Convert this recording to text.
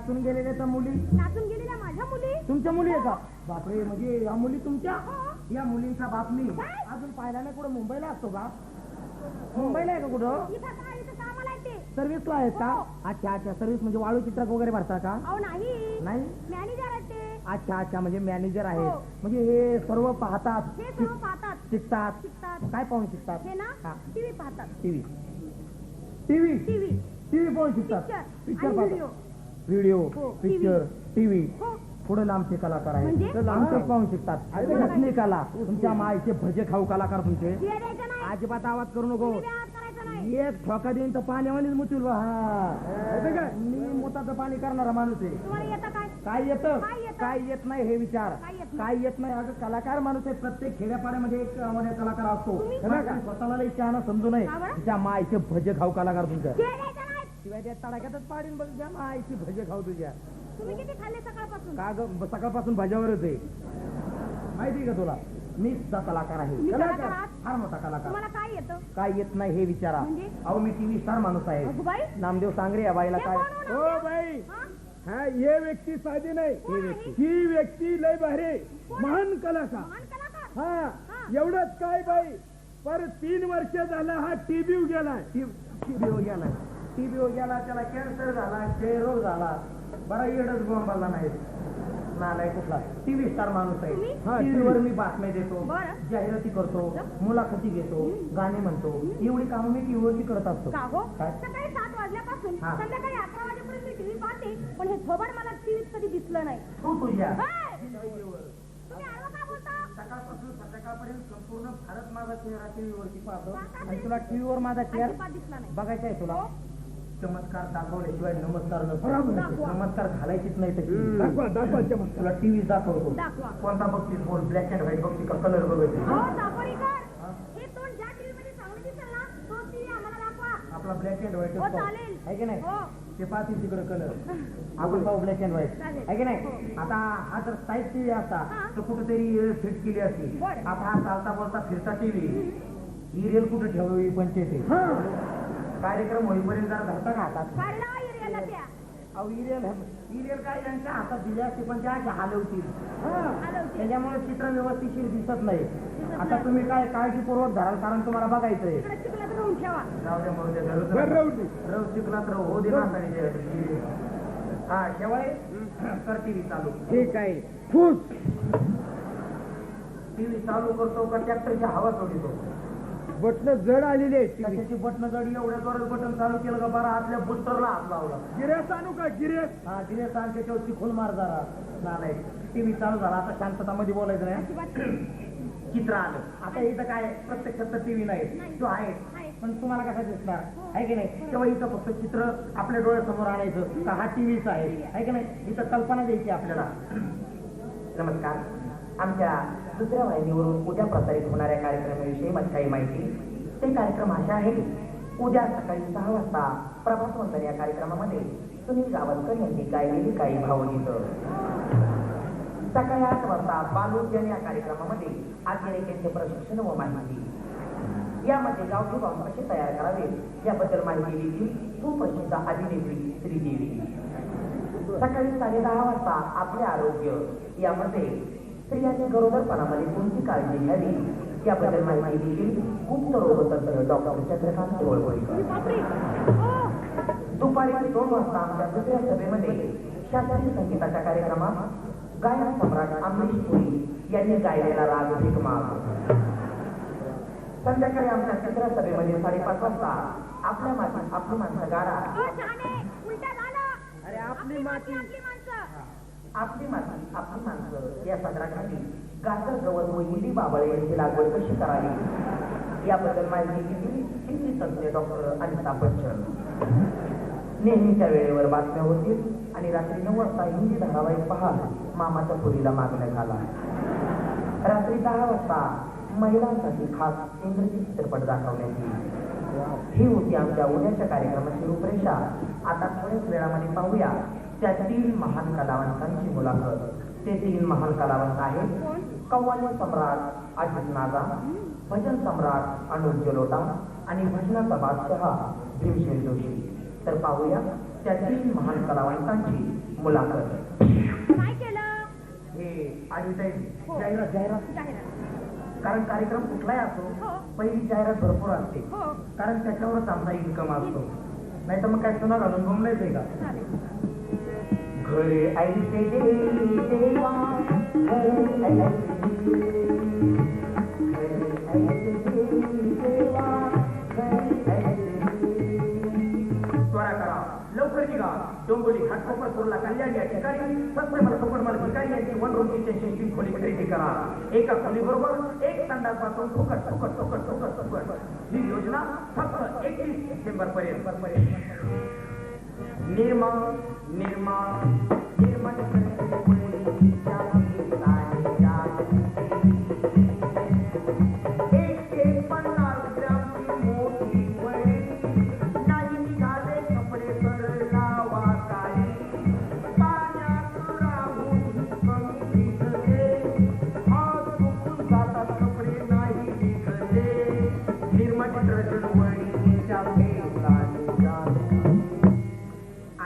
नाचून गेलेल्या त्या मुली? नाचून गेलेल्या माझ्या मुली? तुमच्या मुली आहे का? बापरे म्हणजे या मुली तुमच्या? हो. या मुलींचा बाप मी. काय? अजून पाहिला नाही कुठं मुंबईला असतो का? मुंबईला आहे का कुठं? इथं काय इथं कामाला येते सर्व्हिसला आहेत का? हो. अच्छा अच्छा. सर्व्हिस म्हणजे वाळू चित्रक वगैरे भरता का? अहो नाही. नाही? मॅनेजर आहेत ते. अच्छा अच्छा. म्हणजे मॅनेजर हो. आहेत म्हणजे हे सर्व पाहतात. हे सर्व पाहतात. शिकतात शिकतात काय पाहून शिकतात हे ना हा. टीव्ही पाहतात. टीव्ही. टीव्ही. टीव्ही. टीव्ही पाहून शिकतात पिक्चर पिक्चर आणि व्हिडिओ पाहतात व्हिडिओ हो, पिक्चर टीव्ही. हो. पुढे लांबचे कलाकार म्हणजे? आहेत लांबचेच पाहून शिकतात. कला. तुमच्या मायचे भजे खाऊ कलाकार तुमचे. अजिबात आवाज करू नको. एक ठोका देईन तर पाण्यावानीच मुतील. हा. मी मुताचं पाणी करणारा माणूस आहे. काय? येतं? काय येतं? नाही हे विचार. काय येत नाही? अगं कलाकार माणूस आहे. प्रत्येक खेड्यापाड्यामध्ये एक कलाकार असतो? स्वतःला शहाणा समजू नये? तिच्या मायचे भजे खाऊ कलाकार तुमच्या शिव्या त्या तडाख्यातच पाडीन बघ त्या मायची भजे खाऊ तुझ्या. तुम्ही किती खाल्ले सकाळपासून? का ग? सकाळपासून भाज्यावरच आहे. माहिती का तुला? मी सुद्धा कलाकार आहे. तुम्ही कलाकार? आहात? फार मोठा कलाकार. तुम्हाला काय येतं? काय येत नाही हे विचारा. म्हणजे? अहो मी टीव्ही स्टार माणूस आहे. अगुबाई नामदेव सांगरे या बाईला हे काय? कोण हो हो नामदेव? बाई. हा? हा हे व्यक्ती साधी नाही. कोण आहे? ही व्यक्ती लय भारी. महान कलाकार. महान कलाकार? हा हा. एवढंच काय बाई? पर तीन वर्ष झाला हा टीबी गेलाय. टीबी गेला टीबी गेला त्याला कॅन्सर झाला क्षयरोग झाला. बरा येडच बोंबाला नाही. नालाय कुठला? टीव्ही स्टार माणूस आहे? हा, टीव्हीवर मी बातम्या देतो. जाहिराती करतो मुलाखती घेतो गाणे म्हणतो. एवढी कामं मी टीव्हीवरती करत असतो. का हो? काय? सकाळी सात वाजल्यापासून हा. संध्याकाळी अकरा वाजेपर्यंत मी टीव्ही पाहते पण हे थोबड मला टीव्हीत कधी दिसलं नाही. तू तुझ्या. सकाळपासून संध्याकाळपर्यंत संपूर्ण भारत माझा चेहरा टीव्हीवरती पाहतो. आणि? तुला टीव्हीवर माझा चेहरा अजिबात दिसला नाही. बघायचा आहे तुला? हो. चमत्कार दाखवल्याशिवाय नमस्कार नसतो. नमस्कार घालायचीच नाही तशी दाखवा दाखवा चमत्कार. तुला टीव्ही दाखवतो. दाखवा. कोणता बघतीस बोल? ब्लॅक अँड व्हाईट बघती का कलर बघायची हो हे? आपला ब्लॅक अँड व्हाईट हो आहे की नाही? हो. ते पाहतील तिकडे कलर आपण पाहू ब्लॅक अँड व्हाईट चालेल. आहे की नाही? आता हा जर साईज टीव्ही असता हा. तर कुठेतरी फिट केली असती. बरं. आता हा चालता बोलता फिरता टीव्ही. ही रेल कुठे ठेवावी पंचायती कार्यक्रम होईपर्यंत जरा धरता का हातात काढला एरियाला त्या. अहो इरेल इरेल काय यांच्या हातात दिली असते पण त्या अशा हलवतील. हलवते त्याच्यामुळे चित्र व्यवस्थिशीर दिसत नाही. आता. तुम्ही काय काळजीपूर्वक धराल कारण तुम्हाला बघायचंय. चिखलात राहून ठेवा. जाऊ द्या म्हणून द्या बरं धरू राहू दे. रव चिकलात रव हो दे हा टीव्ही चालू. ठीक आहे. टीव्ही चालू करतो का ट्रॅक्टरची हवा सोडितो बटन जड आलेली आहेत. त्याची बटन जडी? एवढ्या जोरात बटन चालू केलं का? बरं आतल्या बुस्टरला हात लावला. गिरेस आणू का? गिरेस हा दिले सांग त्याच्यावर चिखोल मार जरा. नाही टीव्ही चालू झाला. आता शांतता मध्ये बोलायचं नाही चित्र आलं. आता इथं काय प्रत्यक्षात टीव्ही नाही. तो आहे. पण तुम्हाला कसं दिसणार? आहे की नाही? तेव्हा इथं फक्त चित्र आपल्या डोळ्यासमोर आणायचं. का हा टीव्हीच आहे. आहे की नाही? इथं कल्पना द्यायची आपल्याला. नमस्कार. आमच्या दुसऱ्या वाहिनीवरून उद्या प्रसारित होणाऱ्या कार्यक्रमाविषयी काही माहिती. ते कार्यक्रम असे आहे उद्या सकाळी सहा वाजता प्रभात वंदन या कार्यक्रमामध्ये सुनील गावस्कर यांनी गायलेली काही भावगीतं. सकाळी आठ वाजता बालोद्यान या कार्यक्रमामध्ये अतिरेक्यांचे प्रशिक्षण व माहिती. यामध्ये गावठी बॉम्ब कसे तयार करावे याबद्दल माहिती दिली सुप्रसिद्ध अभिनेत्री श्रीदेवी. सकाळी साडे दहा वाजता आपले आरोग्य यामध्ये स्त्रियांनी गरोदरपणामध्ये कोणती काळजी घ्यावी याबद्दल माहिती देतील गुप्त रोगतज्ञ डॉक्टर चंद्रकांत बापरे! हो! दुपारी दोन वाजता आमच्या दुसऱ्या सभेमध्ये शास्त्रीय संगीताच्या कार्यक्रमात गायन सम्राट अमरीश पुरी यांनी गायलेला राग भिकमाग संध्याकाळी आमच्या तिसऱ्या सभेमध्ये साडेपाच वाजता आपल्या माती आपली माणसं गाडा. अरे आपली माती. आपली माती आपली माणसं. या सदराखाली गाजर गवत व हिंदी बाबळे यांची लागवड कशी करावी? याबद्दल माहिती दिली हिंदी तज्ञ डॉक्टर अनिता बच्चन नेहमीच्या वेळेवर बातम्या होतील आणि रात्री नऊ वाजता हिंदी धारावाहिक पहा मामाच्या पुरीला मागण्यात आला. रात्री दहा वाजता महिलांसाठी खास इंग्रजी चित्रपट दाखवण्यात येईल. ही होती आमच्या उद्याच्या कार्यक्रमाची रूपरेषा. आता थोड्याच वेळामध्ये पाहूया त्या तीन महान कलावंतांची मुलाखत. ते तीन महान कलावंत आहेत. कव्वाली सम्राट अजित नागा भजन सम्राट अनुज जलोटा आणि भजनाचा बादशहा भीमसेन जोशी. तर पाहूया त्या तीन महान कलावंतांची मुलाखत. हे हो. जाहिरात कारण कार्यक्रम कुठलाही असो हो. पहिली जाहिरात भरपूर असते. हो. कारण त्याच्यावरच आमचा इन्कम असतो. नाही तर मग काय सुना घालून बोंबलायचंय का? ஒரு घाटकोपर कल्याण या ठिकाणी यांची वन रूम खोली खरेदी करा एका खोली बरोबर एक संडास फुकट फुकट फुकट फुकट फुकट ही योजना फक्त एकतीस डिसेंबर पर्यंत निर्माण निर्माण निर्माण